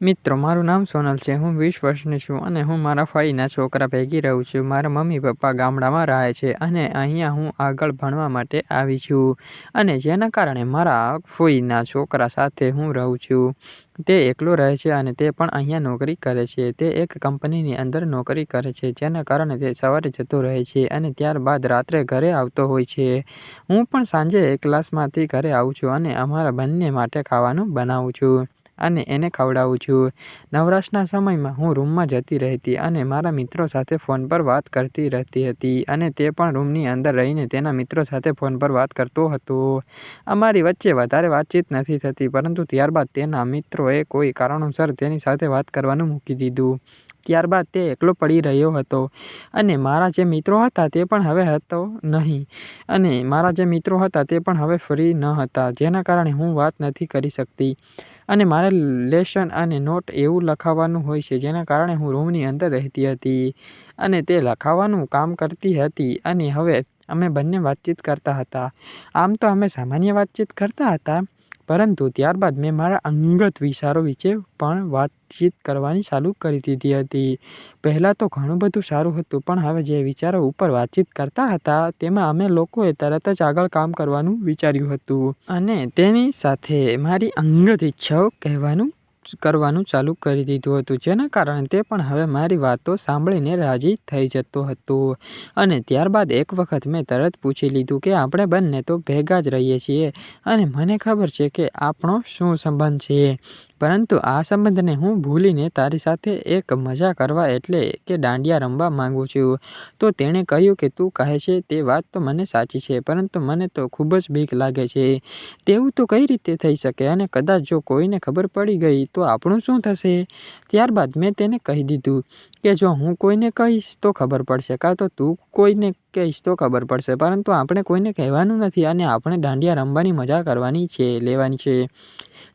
મિત્રો, મારું નામ સોનલ છે. હું વીસ વર્ષની છું અને હું મારા ફઈના છોકરા ભેગી રહું છું. મારા મમ્મી પપ્પા ગામડામાં રહે છે અને અહીંયા હું આગળ ભણવા માટે આવી છું. અને જેના કારણે મારા ફોઈના છોકરા સાથે હું રહું છું. તે એકલો રહે છે અને તે પણ અહીંયા નોકરી કરે છે. તે એક કંપનીની અંદર નોકરી કરે છે, જેના કારણે તે સવારે જતો રહે છે અને ત્યારબાદ રાત્રે ઘરે આવતો હોય છે. હું પણ સાંજે ક્લાસમાંથી ઘરે આવું છું અને અમારા બંને માટે ખાવાનું બનાવું છું. અને એને ખવડાવું છું. નવરાશના સમયમાં હું રૂમમાં જતી રહેતી અને મારા મિત્રો સાથે ફોન પર વાત કરતી રહેતી હતી અને તે પણ રૂમની અંદર રહીને તેના મિત્રો સાથે ફોન પર વાત કરતો હતો. અમારી વચ્ચે વધારે વાતચીત નથી થતી, પરંતુ ત્યારબાદ તેના મિત્રોએ કોઈ કારણોસર તેની સાથે વાત કરવાનું મૂકી દીધું. ત્યારબાદ તે એકલો પડી રહ્યો હતો અને મારા જે મિત્રો હતા તે પણ હવે હતો નહીં અને મારા જે મિત્રો હતા તે પણ હવે ફ્રી ન હતા, જેના કારણે હું વાત નથી કરી શકતી. અને મારે લેશન અને નોટ એવું લખાવવાનું હોય છે, જેના કારણે હું રૂમની અંદર રહેતી હતી અને તે લખાવવાનું કામ કરતી હતી અને હવે અમે બંને વાતચીત કરતા હતા. આમ તો અમે સામાન્ય વાતચીત કરતા હતા પરંતુ ત્યારબાદ મેં મારા અંગત વિચારો વિશે પણ વાતચીત કરવાની ચાલુ કરી દીધી હતી. પહેલાં તો ઘણું બધું સારું હતું, પણ હવે જે વિચારો ઉપર વાતચીત કરતા હતા, તેમાં અમે લોકોએ તરત જ આગળ કામ કરવાનું વિચાર્યું હતું. અને તેની સાથે મારી અંગત ઈચ્છાઓ કહેવાનું કરવાનું ચાલુ કરી દીધું હતું, જેના કારણે તે પણ હવે મારી વાતો સાંભળીને રાજી થઈ જતો હતો. અને ત્યારબાદ એક વખત મેં તરત પૂછી લીધું કે આપણે બંને તો ભેગા જ રહીએ છીએ અને મને ખબર છે કે આપણો શું સંબંધ છે. પરંતુ આ સંબંધને હું ભૂલીને તારી સાથે એક મજા કરવા એટલે કે દાંડિયા રમવા માંગુ છું. તો તેણે કહ્યું કે તું કહે છે તે વાત તો મને સાચી છે, પરંતુ મને તો ખૂબ જ બીક લાગે છે. તેવું તો કઈ રીતે થઈ શકે? અને કદાચ જો કોઈને ખબર પડી ગઈ તો આપણું શું થશે? ત્યારબાદ મેં તેને કહી દીધું કે જો હું કોઈને કહીશ તો ખબર પડશે, કાં તો તું કોઈને કહીશ તો ખબર પડશે, પરંતુ આપણે કોઈને કહેવાનું નથી અને આપણે દાંડિયા રમવાની મજા કરવાની છે, લેવાની છે.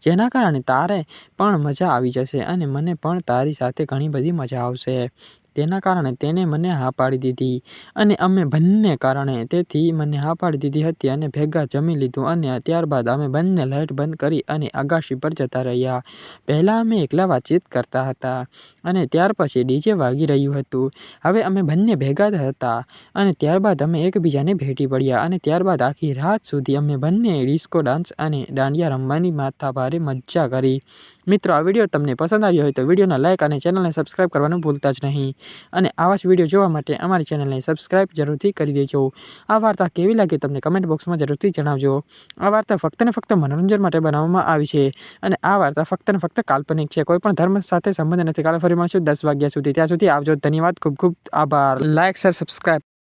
જેના કારણે તારે પણ મજા આવી જશે અને મને પણ તારી સાથે ઘણી બધી મજા આવશે. તેના કારણે તેને મને હા પાડી દીધી. અને અમે બંને કારણે તેથી મને હા પાડી દીધી હતી અને ભેગા જમી લીધું અને ત્યારબાદ અમે બંને લાઇટ બંધ કરી અને આગાશી પર જતા રહ્યા. પહેલાં અમે એકલા વાતચીત કરતા હતા અને ત્યાર પછી ડીજે વાગી રહ્યું હતું. હવે અમે બંને ભેગા હતા અને ત્યારબાદ અમે એકબીજાને ભેટી પડ્યા અને ત્યારબાદ આખી રાત સુધી અમે બંને ડિસ્કો, ડાન્સ અને દાંડિયા રમવાની માથા ભારે મજા કરી. મિત્રો, આ વીડિયો તમને પસંદ આવ્યો હોય તો વિડીયોના લાઇક અને ચેનલને સબસ્ક્રાઈબ કરવાનું ભૂલતા જ નહીં. અને આવા જ વીડિયો જોવા માટે અમારી ચેનલને સબસ્ક્રાઈબ જરૂરથી કરી દેજો. આ વાર્તા કેવી લાગી તમને કમેન્ટ બોક્સમાં જરૂરથી જણાવજો. આ વાર્તા ફક્ત ને ફક્ત મનોરંજન માટે બનાવવામાં આવી છે. અને આ વાર્તા ફક્ત ને ફક્ત કાલ્પનિક છે. કોઈ પણ ધર્મ સાથે સંબંધ નથી. કાલે ફરી મળશું દસ વાગ્યા સુધી. ત્યાં સુધી આવજો. ધન્યવાદ. ખૂબ ખૂબ આભાર. Like sir subscribe